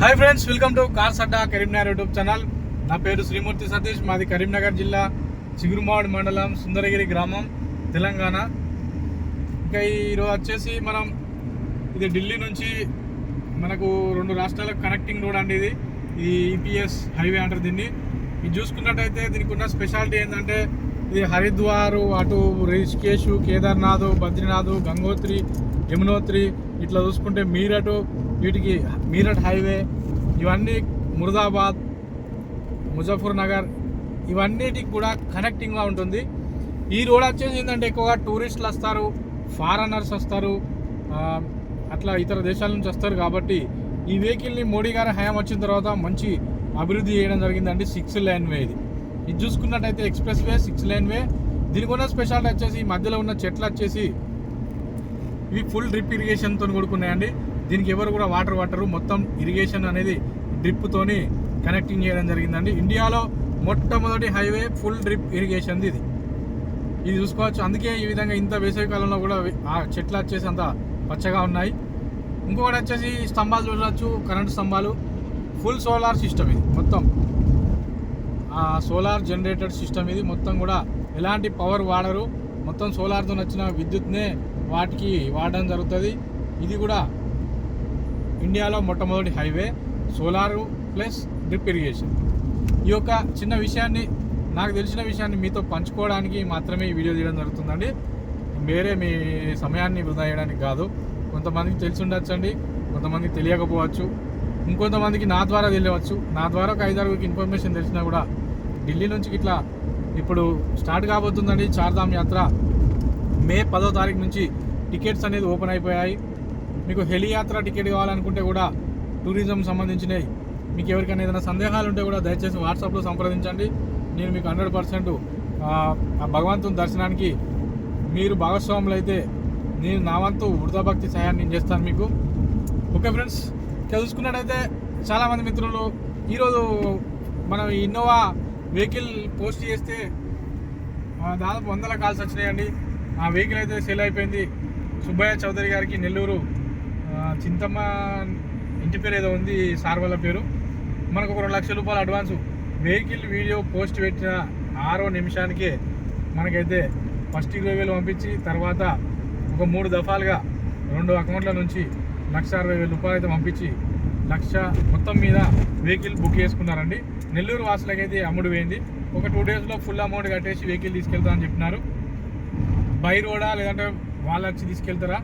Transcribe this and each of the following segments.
Hi friends welcome to car సడ్డా Karimnagar YouTube channel నా పేరు శ్రీమూర్తి సతీష్ మాది కరీంనగర్ జిల్లా చిగురుమాడు మండలం సుందరగిరి గ్రామం తెలంగాణ. ఇంకా ఈరోజు వచ్చేసి మనం ఇది ఢిల్లీ నుంచి మనకు రెండు రాష్ట్రాలకు కనెక్టింగ్ రోడ్ అండి ఇది. ఇది ఈపీఎస్ హైవే అంటారు దీన్ని. ఇది చూసుకున్నట్టయితే దీనికి ఉన్న స్పెషాలిటీ ఏంటంటే ఇది హరిద్వార్ అటు రిషికేశు కేదార్నాథ్ బద్రీనాథ్ గంగోత్రి యమునోత్రి ఇట్లా చూసుకుంటే మీరటు వీటికి మీరట్ హైవే ఇవన్నీ మురదాబాద్ ముజఫర్నగర్ ఇవన్నిటికి కూడా కనెక్టింగ్గా ఉంటుంది. ఈ రోడ్ వచ్చేసి ఏంటంటే ఎక్కువగా టూరిస్టులు వస్తారు ఫారెనర్స్ వస్తారు అట్లా ఇతర దేశాల నుంచి వస్తారు కాబట్టి ఈ వెహికల్ని మోడీ గారి హయాం వచ్చిన తర్వాత మంచి అభివృద్ధి చేయడం జరిగిందండి సిక్స్ లైన్ వే ఇది. ఇది చూసుకున్నట్టయితే express way six lane way. దీనికి ఉన్న స్పెషాలిటీ వచ్చేసి మధ్యలో ఉన్న చెట్లు వచ్చేసి ఇవి ఫుల్ డ్రిప్ ఇరిగేషన్తో కూడుకున్నాయండి. దీనికి ఎవరు కూడా వాటర్ వాటరు మొత్తం ఇరిగేషన్ అనేది డ్రిప్తోని కనెక్టింగ్ చేయడం జరిగిందండి. ఇండియాలో మొట్టమొదటి హైవే ఫుల్ డ్రిప్ ఇరిగేషన్ ఇది. ఇది చూసుకోవచ్చు. అందుకే ఈ విధంగా ఇంత వేసవి కాలంలో కూడా ఆ చెట్లు వచ్చేసి అంత పచ్చగా ఉన్నాయి. ఇంకొకటి వచ్చేసి స్తంభాలు చూడవచ్చు కరెంటు స్తంభాలు. ఫుల్ సోలార్ సిస్టమ్ ఇది మొత్తం. ఆ సోలార్ జనరేటెడ్ సిస్టమ్ ఇది. మొత్తం కూడా ఎలాంటి పవర్ వాడరు. మొత్తం సోలార్తో వచ్చిన విద్యుత్నే వాటికి వాడడం జరుగుతుంది. ఇది కూడా ఇండియాలో మొట్టమొదటి highway solar plus drip irrigation. ఈ యొక్క చిన్న విషయాన్ని నాకు తెలిసిన విషయాన్ని మీతో పంచుకోవడానికి మాత్రమే ఈ వీడియో తీయడం జరుగుతుందండి. వేరే మీ సమయాన్ని వృధా చేయడానికి కాదు. కొంతమందికి తెలిసి ఉండొచ్చండి కొంతమందికి తెలియకపోవచ్చు ఇంకొంతమందికి నా ద్వారా తెలియవచ్చు. నా ద్వారా ఒక ఐదారుగురికి ఇన్ఫర్మేషన్ తెలిసినా కూడా ఢిల్లీ నుంచి ఇట్లా ఇప్పుడు స్టార్ట్ కాబోతుందండి చార్ధామ్ యాత్ర. మే పదో తారీఖు నుంచి టికెట్స్ అనేది ఓపెన్ అయిపోయాయి. మీకు హెలియాత్ర టికెట్ కావాలనుకుంటే కూడా టూరిజం సంబంధించినవి. మీకు ఎవరికైనా ఏదైనా సందేహాలు ఉంటే కూడా దయచేసి వాట్సాప్లో సంప్రదించండి. నేను మీకు హండ్రెడ్ పర్సెంట్ ఆ భగవంతుని దర్శనానికి మీరు భాగస్వాములు అయితే నేను నా వంతు వృధాభక్తి సహాయం సహాయాన్ని నేను చేస్తాను మీకు. ఓకే ఫ్రెండ్స్ ఇక చూసుకున్నట్టయితే చాలామంది మిత్రులు ఈరోజు మనం ఇన్నోవా వెహికల్ పోస్ట్ చేస్తే దాదాపు వందల కాల్స్ వచ్చినాయండి. ఆ వెహికల్ అయితే సేల్ అయిపోయింది. సుబ్బయ్య చౌదరి గారికి నెల్లూరు. చింతమ్మ ఇంటి పేరు ఏదో ఉంది సార్ వాళ్ళ పేరు. మనకు ఒక రెండు లక్షల రూపాయలు అడ్వాన్స్. వెహికల్ వీడియో పోస్ట్ పెట్టిన ఆరో నిమిషానికే మనకైతే ఫస్ట్ ఇరవై వేలు పంపించి తర్వాత ఒక మూడు దఫాలుగా రెండు అకౌంట్ల నుంచి లక్ష అరవై వేల రూపాయలు అయితే పంపించి లక్ష మొత్తం మీద వెహికల్ బుక్ చేసుకున్నారండి. నెల్లూరు వాసులకైతే అమ్ముడు పోయింది. ఒక టూ డేస్లో ఫుల్ అమౌంట్ కట్టేసి వెహికల్ తీసుకెళ్తా అని చెప్పినారు. బై రోడా లేదంటే వాళ్ళు వచ్చి తీసుకెళ్తారా?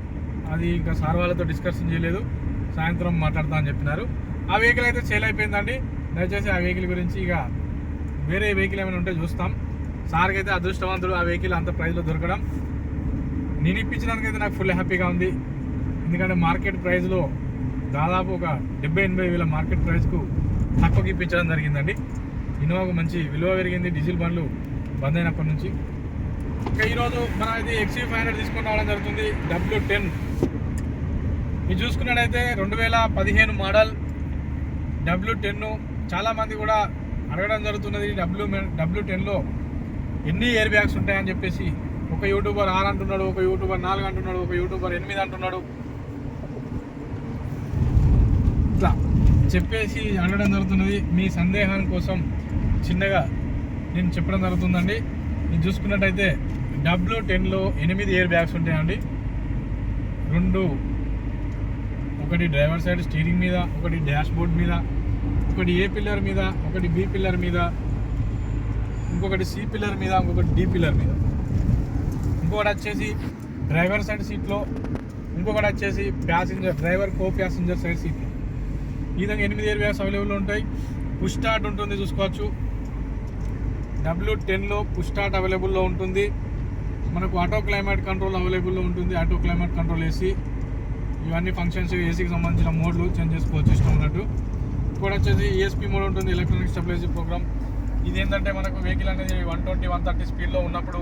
అది ఇంకా సార్ వాళ్ళతో డిస్కషన్ చేయలేదు. సాయంత్రం మాట్లాడతా అని చెప్పినారు. ఆ వెహికల్ అయితే సేల్ అయిపోయిందండి. దయచేసి ఆ వెహికల్ గురించి ఇక వేరే వెహికల్ ఏమైనా ఉంటే చూస్తాం. సార్కి అయితే అదృష్టవంతుడు ఆ వెహికల్ అంత ప్రైస్లో దొరకడం. నేను ఇప్పించడానికైతే నాకు ఫుల్ హ్యాపీగా ఉంది. ఎందుకంటే మార్కెట్ ప్రైస్లో దాదాపు ఒక డెబ్బై ఎనభై వేల మార్కెట్ ప్రైస్కు తక్కువకి ఇప్పించడం జరిగిందండి. ఇన్నోవాకు మంచి విలువ పెరిగింది. డీజిల్ బండ్లు బంద్ అయినప్పటి నుంచి. ఈరోజు మనం అయితే ఎక్సీ ఫైవ్ హండ్రెడ్ తీసుకుని రావడం జరుగుతుంది డబ్ల్యూ టెన్ ఇది చూసుకున్నట్టయితే రెండు వేల పదిహేను మోడల్ డబ్ల్యూ టెన్ చాలామంది కూడా అడగడం జరుగుతున్నది డబ్ల్యూ డబ్ల్యూ టెన్లో ఎన్ని ఎయిర్ బ్యాగ్స్ ఉంటాయని చెప్పేసి. ఒక యూట్యూబర్ ఆరు అంటున్నాడు ఒక యూట్యూబర్ నాలుగు అంటున్నాడు ఒక యూట్యూబర్ ఎనిమిది అంటున్నాడు. ఇట్లా చెప్పేసి అడగడం జరుగుతున్నది. మీ సందేహం కోసం చిన్నగా నేను చెప్పడం జరుగుతుందండి. ఇది చూసుకున్నట్టయితే డబ్ల్యూ టెన్లో ఎనిమిది ఎయిర్ బ్యాగ్స్ ఉంటాయండి. రెండు ఒకటి డ్రైవర్ సైడ్ స్టీరింగ్ మీద ఒకటి డాష్ బోర్డ్ మీద ఒకటి ఏ పిల్లర్ మీద ఒకటి బి పిల్లర్ మీద ఇంకొకటి సి పిల్లర్ మీద ఇంకొకటి డి పిల్లర్ మీద. ఇంకొకటి వచ్చేసి డ్రైవర్ సైడ్ సీట్లో ఇంకొకటి వచ్చేసి passenger driver co passenger side సీట్లో ఈ విధంగా ఎనిమిది ఎయిర్ బ్యాగ్స్ అవైలబుల్ ఉంటాయి. పుష్ స్టార్ట్ ఉంటుంది చూసుకోవచ్చు. డబ్ల్యూ టెన్లో పుష్ స్టార్ట్ అవైలబుల్లో ఉంటుంది. మనకు ఆటో క్లైమేట్ కంట్రోల్ అవైలబుల్లో ఉంటుంది. ఆటో క్లైమేట్ కంట్రోల్ ఏసీ ఇవన్నీ ఫంక్షన్స్ ఏసీకి సంబంధించిన మోడ్లు చేంజ్ చేసుకోవచ్చు ఇష్టం ఉన్నట్టు. ఇప్పుడు వచ్చేసి ఈఎస్పీ మోడ్ ఉంటుంది ఎలక్ట్రానిక్ స్టెబిలైజర్ ప్రోగ్రామ్ ఇది ఏంటంటే మనకు వెహికల్ అనేది వన్ ట్వంటీ వన్ థర్టీ స్పీడ్లో ఉన్నప్పుడు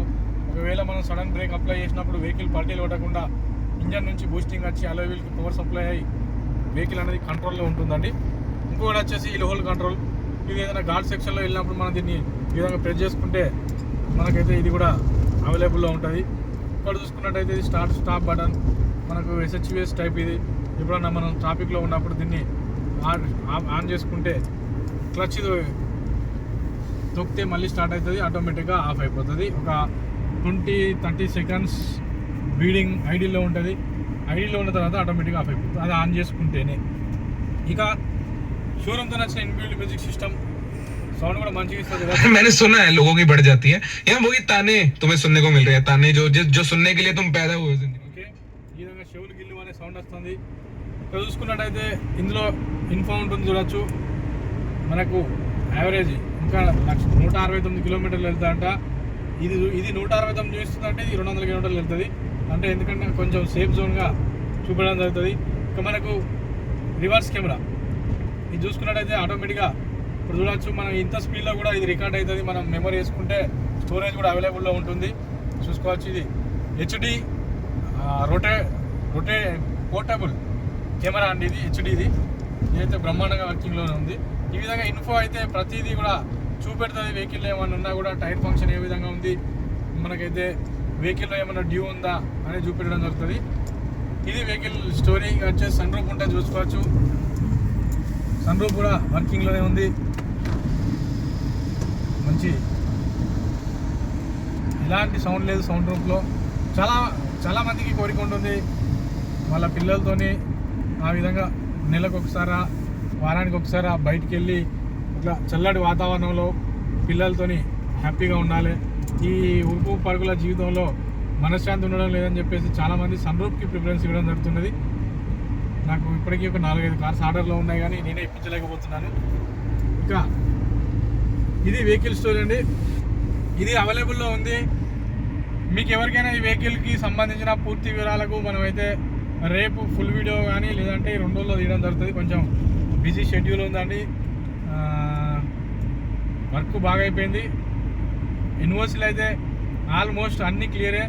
ఒకవేళ మనం సడన్ బ్రేక్ అప్లై చేసినప్పుడు వెహికల్ పల్టీలు కొట్టకుండా ఇంజన్ నుంచి బూస్టింగ్ వచ్చి అలోవీల్కి పవర్ సప్లై అయ్యి వెహికల్ అనేది కంట్రోల్లో ఉంటుందండి. ఇంకొకటి వచ్చేసి ఈ హోల్ కంట్రోల్ ఇది ఏదైనా ఘాట్ సెక్షన్లో వెళ్ళినప్పుడు మనం దీన్ని ఈ విధంగా ప్రెస్ చేసుకుంటే మనకైతే ఇది కూడా అవైలబుల్లో ఉంటుంది. ఇక్కడ చూసుకున్నట్టయితే ఇది స్టార్ట్ స్టాప్ బటన్ మనకు ఎస్హెచ్విఎస్ టైప్ ఇది. ఎప్పుడన్నా మనం ట్రాఫిక్లో ఉన్నప్పుడు దీన్ని ఆన్ ఆన్- చేసుకుంటే క్లచ్ తొక్కితే మళ్ళీ స్టార్ట్ అవుతుంది ఆటోమేటిక్గా ఆఫ్ అయిపోతుంది. ఒక ట్వంటీ థర్టీ సెకండ్స్ బీడింగ్ ఐడీలో ఉంటుంది. ఐడీలో ఉన్న తర్వాత ఆటోమేటిక్గా ఆఫ్ అయిపోతుంది. అది ఆన్ చేసుకుంటేనే. ఇక షోరూమ్తో నచ్చిన ఇన్బిల్డ్ మ్యూజిక్ సిస్టమ్ సౌండ్ కూడా మంచిగా ఇస్తుంది కదా मैंने सुना है लोगों की बढ़ जाती है या वही ताने तुम्हें सुनने को मिल रहे हैं ताने जो जो, जो सुनने के लिए तुम पैदा हुए हो जिंदगी में। ఓకే ఈ విధంగా చెవులు గిల్లు అనే సౌండ్ వస్తుంది ఇక్కడ చూసుకున్నట్టయితే ఇందులో ఇన్ఫో ఉంటుంది చూడొచ్చు మనకు యావరేజ్ ఇంకా లక్ష నూట అరవై తొమ్మిది కిలోమీటర్లు వెళ్తాయంట ఇది ఇది నూట అరవై తొమ్మిది చూస్తుంది అంటే ఇది రెండు వందల కిలోమీటర్లు వెళ్తుంది అంటే ఎందుకంటే కొంచెం సేఫ్ జోన్గా చూపడం జరుగుతుంది ఇంకా మనకు రివర్స్ కెమెరా ఇది చూసుకున్నట్టయితే ఆటోమేటిక్గా ఇప్పుడు చూడొచ్చు మనం ఇంత స్పీడ్లో కూడా ఇది రికార్డ్ అవుతుంది. మనం మెమరీ వేసుకుంటే స్టోరేజ్ కూడా అవైలబుల్లో ఉంటుంది. చూసుకోవచ్చు ఇది. హెచ్డి రొటే రొటే పోర్టబుల్ కెమెరా అండి ఇది హెచ్డిది ఇదైతే బ్రహ్మాండంగా వర్కింగ్లోనే ఉంది. ఈ విధంగా ఇన్ఫో అయితే ప్రతిదీ కూడా చూపెడుతుంది. వెహికల్ ఏమైనా ఉన్నా కూడా టైర్ ఫంక్షన్ ఏ విధంగా ఉంది మనకైతే వెహికల్లో ఏమైనా డ్యూ ఉందా అనేది చూపెట్టడం జరుగుతుంది. ఇది వెహికల్ స్టోరీ వచ్చేసి సన్ రూప్ ఉంటే చూసుకోవచ్చు. సన్ రూఫ్ కూడా వర్కింగ్లోనే ఉంది. మంచి ఎలాంటి సౌండ్ లేదు సౌండ్ రూఫ్లో చాలా చాలా మందికి కోరిక ఉంటుంది. వాళ్ళ పిల్లలతోని ఆ విధంగా నెలకు ఒకసారా వారానికి ఒకసారి బయటికి వెళ్ళి ఇట్లా చల్లటి వాతావరణంలో పిల్లలతోని హ్యాపీగా ఉండాలి. ఈ ఉరుపు పరుగుల జీవితంలో మనశ్శాంతి ఉండడం లేదని చెప్పేసి చాలామంది సన్ రూఫ్కి ప్రిఫరెన్స్ ఇవ్వడం జరుగుతున్నది. నాకు ఇప్పటికీ ఒక నాలుగైదు కార్స్ ఆర్డర్లో ఉన్నాయి కానీ నేనే ఇప్పించలేకపోతున్నాను. ఇంకా ఇది వెహికల్ స్టోర్ అండి. ఇది అవైలబుల్లో ఉంది. మీకు ఎవరికైనా ఈ వెహికల్కి సంబంధించిన పూర్తి వివరాలకు మనమైతే రేపు ఫుల్ వీడియో కానీ లేదంటే ఈ రెండు రోజుల్లో తీయడం జరుగుతుంది. కొంచెం బిజీ షెడ్యూల్ ఉందండి. వర్క్ బాగా అయిపోయింది యూనివర్సిటీలు అయితే ఆల్మోస్ట్ అన్ని క్లియరే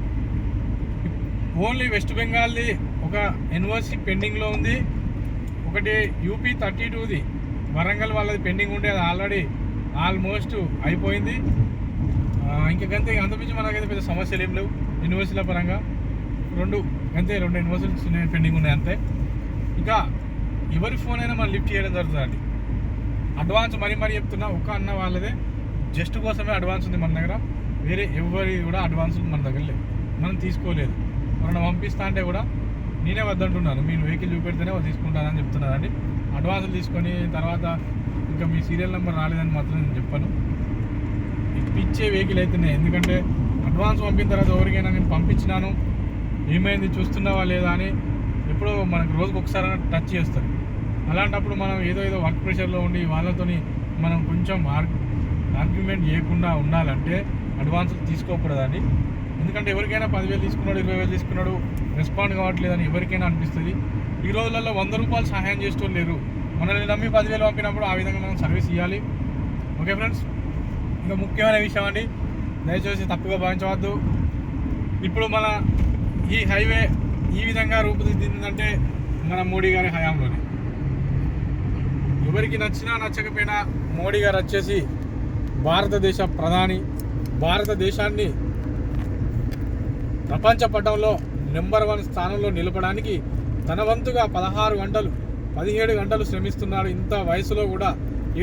ఓన్లీ వెస్ట్ బెంగాల్ది ఒక ఎన్ఓసి పెండింగ్లో ఉంది. ఒకటి యూపీ థర్టీ టూది వరంగల్ వాళ్ళది పెండింగ్ ఉండేది ఆల్రెడీ ఆల్మోస్ట్ అయిపోయింది. ఆ, ఇంకా గంతే అంతమించి మనకైతే పెద్ద సమస్యలు ఏం లేవు యూనివర్సిటీల పరంగా. రెండు అంతే రెండు యూనివర్సిటీస్ పెండింగ్ ఉన్నాయి అంతే. ఇంకా ఎవరి ఫోన్ అయినా మనం లిఫ్ట్ చేయడం జరుగుతుందండి అడ్వాన్స్ మరీ మరీ చెప్తున్నా ఒక అన్న వాళ్ళదే. జస్ట్ కోసమే అడ్వాన్స్ ఉంది మన దగ్గర. వేరే ఎవరి కూడా అడ్వాన్స్ మన దగ్గర లేవు మనం తీసుకోలేదు. మనం పంపిస్తా అంటే కూడా నేనే వద్దంటున్నాను. మీరు వెహికల్ చూపెడితేనే వాళ్ళు తీసుకుంటానని చెప్తున్నారండి. అడ్వాన్సులు తీసుకొని తర్వాత ఇంకా మీ సీరియల్ నెంబర్ రాలేదని మాత్రం నేను చెప్పాను. ఇప్పించే వెహికల్ అయితేనే. ఎందుకంటే అడ్వాన్స్ పంపిన తర్వాత ఎవరికైనా నేను పంపించినాను. ఏమైంది? చూస్తున్నావా లేదా అని ఎప్పుడో మనకు రోజుకు ఒకసారి టచ్ చేస్తారు. అలాంటప్పుడు మనం ఏదో ఏదో వర్క్ ప్రెషర్లో ఉండి వాళ్ళతోని మనం కొంచెం ఆర్ ఆర్గ్యుమెంట్ చేయకుండా ఉండాలంటే అడ్వాన్స్ తీసుకోకూడదండి. ఎందుకంటే ఎవరికైనా పదివేలు తీసుకున్నాడు ఇరవై వేలు తీసుకున్నాడు రెస్పాండ్ కావట్లేదని ఎవరికైనా అనిపిస్తుంది. ఈ రోజులలో వంద రూపాయలు సహాయం చేస్తూ లేరు. మనల్ని నమ్మి పదివేలు పంపినప్పుడు ఆ విధంగా మనం సర్వీస్ ఇవ్వాలి ఓకే ఫ్రెండ్స్? ఇంకా ముఖ్యమైన విషయం అండి. దయచేసి తప్పుగా భావించవద్దు. ఇప్పుడు మన ఈ హైవే ఈ విధంగా రూపుదిద్దిందంటే మన మోడీ గారి హయాంలోనే. ఎవరికి నచ్చినా నచ్చకపోయినా మోడీ గారు వచ్చేసి భారతదేశ ప్రధాని భారతదేశాన్ని ప్రపంచ పటంలో నెంబర్ వన్ స్థానంలో నిలపడానికి తన వంతుగా పదహారు గంటలు పదిహేడు గంటలు శ్రమిస్తున్నాడు ఇంత వయసులో కూడా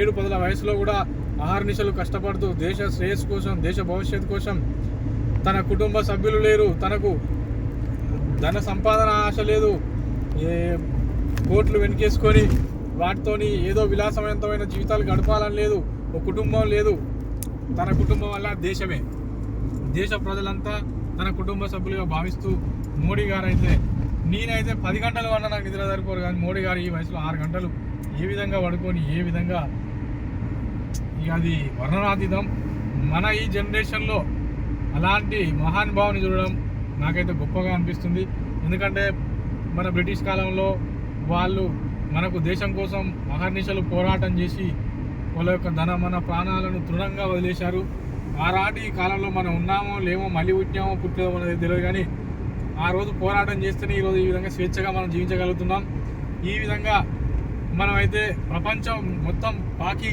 ఏడు పదుల వయసులో కూడా ఆహార్నిశలు కష్టపడుతూ దేశ శ్రేయస్సు కోసం దేశ భవిష్యత్తు కోసం తన కుటుంబ సభ్యులు లేరు. తనకు ధన సంపాదన ఆశ లేదు. ఏ కోట్లు వెనకేసుకొని వాటితోని ఏదో విలాసవంతమైన జీవితాలు గడపాలని లేదు. ఒక కుటుంబం లేదు. తన కుటుంబం వల్ల దేశమే. దేశ ప్రజలంతా తన కుటుంబ సభ్యులుగా భావిస్తూ మోడీ గారు అయితే నేనైతే పది గంటల వల్ల నాకు నిద్ర సరిపోరు కానీ మోడీ గారు ఈ వయసులో ఆరు గంటలు ఏ విధంగా పడుకొని ఏ విధంగా ఇక అది వర్ణనాతీతం. మన ఈ జనరేషన్లో అలాంటి మహానుభావుని చూడడం నాకైతే గొప్పగా అనిపిస్తుంది. ఎందుకంటే మన బ్రిటిష్ కాలంలో వాళ్ళు మనకు దేశం కోసం మహర్నిశలు పోరాటం చేసి వాళ్ళ యొక్క ధన మన ప్రాణాలను దృఢంగా వదిలేశారు. ఆనాటి కాలంలో మనం ఉన్నామో లేమో మళ్ళీ పుట్టామో పుట్టేదో అనేది తెలియదు కానీ ఆ రోజు పోరాటం చేస్తేనే ఈరోజు ఈ విధంగా స్వేచ్ఛగా మనం జీవించగలుగుతున్నాం. ఈ విధంగా మనమైతే ప్రపంచం మొత్తం పాకి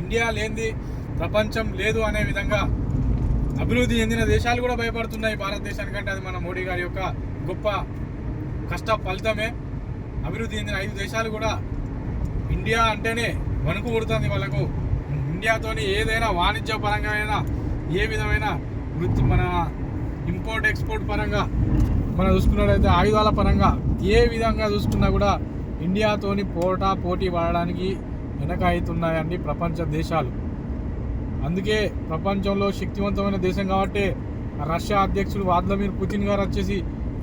ఇండియా లేనిది ప్రపంచం లేదు అనే విధంగా అభివృద్ధి చెందిన దేశాలు కూడా భయపడుతున్నాయి. భారతదేశానికంటే అది మన మోడీ గారి యొక్క గొప్ప కష్ట ఫలితమే. అభివృద్ధి చెందిన ఐదు దేశాలు కూడా ఇండియా అంటేనే వణుకు పుడుతుంది వాళ్ళకు. ఇండియాతోని ఏదైనా వాణిజ్య పరంగా అయినా ఏ విధమైన వృత్తి మన ఇంపోర్ట్ ఎక్స్పోర్ట్ పరంగా మనం చూసుకున్నట్లయితే ఆయుధాల పరంగా ఏ విధంగా చూసుకున్నా కూడా ఇండియాతోని పోటా పోటీ పడడానికి వెనక అవుతున్నాయండి ప్రపంచ దేశాలు. అందుకే ప్రపంచంలో శక్తివంతమైన దేశం కాబట్టి రష్యా అధ్యక్షుడు వ్లాదిమిర్ పుతిన్ గారు వచ్చేసి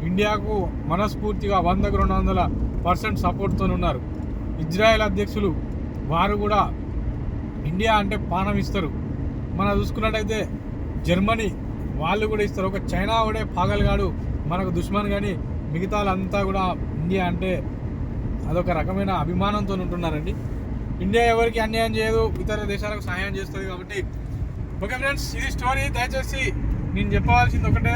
ఇండియాకు మనస్ఫూర్తిగా వందకు రెండు వందల పర్సెంట్ సపోర్ట్తో ఉన్నారు. ఇజ్రాయెల్ అధ్యక్షులు వారు కూడా ఇండియా అంటే పానం ఇస్తారు. మనం చూసుకున్నట్టయితే జర్మనీ వాళ్ళు కూడా ఇస్తారు. ఒక చైనా కూడా పాగలగాడు మనకు దుష్మన్ కానీ మిగతా వాళ్ళంతా కూడా ఇండియా అంటే అదొక రకమైన అభిమానంతో ఉంటున్నారండి. ఇండియా ఎవరికి అన్యాయం చేయదు ఇతర దేశాలకు సహాయం చేస్తుంది కాబట్టి. ఓకే ఫ్రెండ్స్ ఇది స్టోరీ. దయచేసి నేను చెప్పవలసింది ఒకటే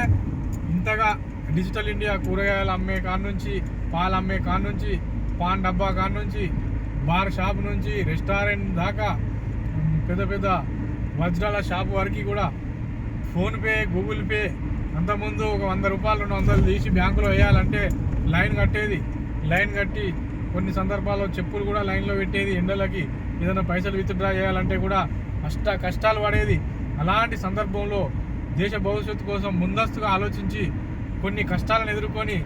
ఇంతగా డిజిటల్ ఇండియా కూరగాయలు అమ్మే కాడ నుంచి పాలు అమ్మే కాడ నుంచి పాన్ డబ్బా కాడ నుంచి బార్ షాప్ నుంచి రెస్టారెంట్ దాకా పెద్ద పెద్ద వజ్రాల షాప్ వరకు కూడా ఫోన్పే గూగుల్ పే అంతకుముందు ఒక వంద రూపాయలు రెండు వందలు తీసి బ్యాంకులో వేయాలంటే లైన్ కట్టేది. లైన్ కట్టి కొన్ని సందర్భాల్లో చెప్పులు కూడా లైన్లో పెట్టేది ఎండలకి. ఏదైనా పైసలు విత్డ్రా చేయాలంటే కూడా అష్ట కష్టాలు పడేది. అలాంటి సందర్భంలో దేశ భవిష్యత్తు కోసం ముందస్తుగా ఆలోచించి కొన్ని కష్టాలను ఎదుర్కొని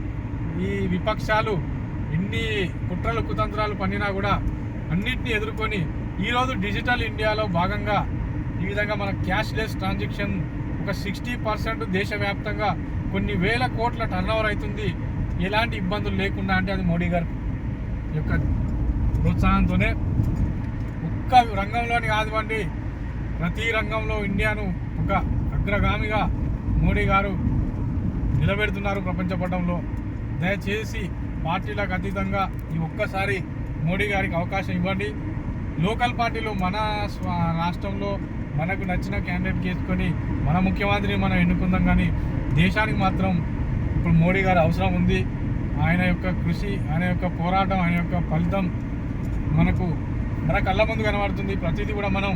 ఈ విపక్షాలు ఎన్ని కుట్రలు కుతంత్రాలు పన్నినా కూడా అన్నింటినీ ఎదుర్కొని ఈరోజు డిజిటల్ ఇండియాలో భాగంగా ఈ విధంగా మన క్యాష్లెస్ ట్రాన్సాక్షన్ ఒక సిక్స్టీ పర్సెంట్ దేశవ్యాప్తంగా కొన్ని వేల కోట్ల టర్న్ అవుతుంది. ఎలాంటి ఇబ్బందులు లేకుండా అంటే అది మోడీ గారి యొక్క ప్రోత్సాహంతోనే ఒక్క రంగంలోని కానివ్వండి ప్రతి రంగంలో ఇండియాను ఒక అగ్రగామిగా మోడీ గారు నిలబెడుతున్నారు ప్రపంచ పటంలో. దయచేసి పార్టీలకు అతీతంగా ఈ ఒక్కసారి మోడీ గారికి అవకాశం ఇవ్వండి. లోకల్ పార్టీలు మన రాష్ట్రంలో మనకు నచ్చిన క్యాండిడేట్ చేసుకొని మన ముఖ్యమంత్రిని మనం ఎన్నుకుందాం కానీ దేశానికి మాత్రం ఇప్పుడు మోడీ గారు అవసరం ఉంది. ఆయన యొక్క కృషి ఆయన యొక్క పోరాటం ఆయన యొక్క ఫలితం మనకు మన కళ్ళ ముందు కనబడుతుంది. ప్రతిదీ కూడా మనం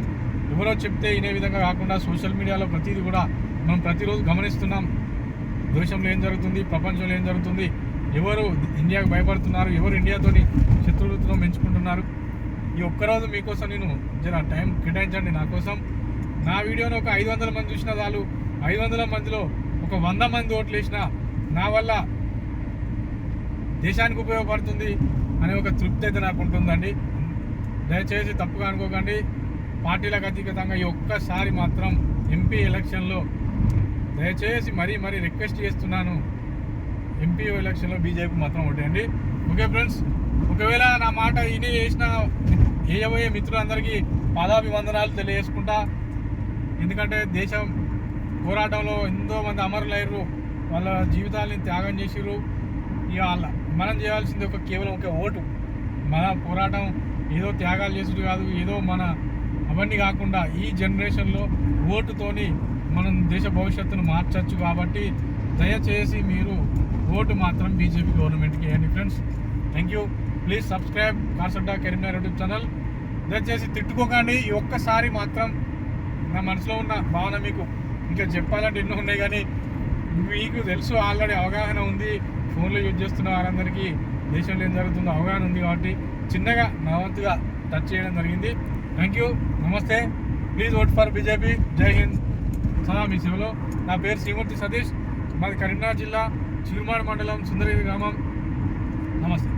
ఎవరో చెప్తే ఇనే విధంగా కాకుండా సోషల్ మీడియాలో ప్రతిదీ కూడా మనం ప్రతిరోజు గమనిస్తున్నాం. దేశంలో ఏం జరుగుతుంది? ప్రపంచంలో ఏం జరుగుతుంది? ఎవరు ఇండియాకు భయపడుతున్నారు? ఎవరు ఇండియాతోని శత్రువులతో పెంచుకుంటున్నారు ఈ ఒక్కరోజు మీకోసం నేను జర టైం కేటాయించండి నా కోసం. నా వీడియోని ఒక ఐదు వందల మంది చూసిన చాలు ఐదు వందల మందిలో ఒక వంద మంది ఓట్లు వేసిన నా వల్ల దేశానికి ఉపయోగపడుతుంది అనే ఒక తృప్తి అయితే నాకు ఉంటుందండి. దయచేసి తప్పుగా అనుకోకండి. పార్టీలకు అతీతంగా ఈ ఒక్కసారి మాత్రం ఎంపీ ఎలక్షన్లో దయచేసి మరీ మరీ రిక్వెస్ట్ చేస్తున్నాను. ఎంపీ ఎలక్షన్లో బీజేపీ మాత్రం ఓటేయండి. ఓకే ఫ్రెండ్స్ ఒకవేళ నా మాట ఇని చేసిన ఏయబోయే మిత్రులందరికీ పాదాభివందనాలు తెలియజేసుకుంటా. ఎందుకంటే దేశం పోరాటంలో ఎంతో మంది అమరులయ్యారు. వాళ్ళ జీవితాలని త్యాగం చేసిర్రు. ఇక వాళ్ళ మనం చేయాల్సింది ఒక కేవలం ఒక ఓటు. మన పోరాటం ఏదో త్యాగాలు చేసుడు కాదు ఏదో మన అవన్నీ కాకుండా ఈ జనరేషన్లో ఓటుతోని మనం దేశ భవిష్యత్తును మార్చచ్చు కాబట్టి దయచేసి మీరు ఓటు మాత్రం బీజేపీ గవర్నమెంట్కి వేయండి friends. Thank you. Please subscribe కాసడ్డా Karimnagar YouTube channel. దయచేసి తిట్టుకోకండి. ఈ ఒక్కసారి మాత్రం నా మనసులో ఉన్న భావన మీకు ఇంకా చెప్పాలంటే ఎన్నో ఉన్నాయి కానీ మీకు తెలుసు ఆల్రెడీ అవగాహన ఉంది. ఫోన్లో యూజ్ చేస్తున్న వారందరికీ దేశంలో ఏం జరుగుతుందో అవగాహన ఉంది కాబట్టి చిన్నగా నా వంతుగా టచ్ చేయడం జరిగింది. థ్యాంక్ యూ నమస్తే. ప్లీజ్ ఓట్ ఫర్ బీజేపీ జై హింద్ సదా మీ సేవలో నా పేరు శ్రీమూర్తి సతీష్. మాది కరీంనగర్ జిల్లా చిరుమాడ మండలం సుందరగిరి గ్రామం. నమస్తే.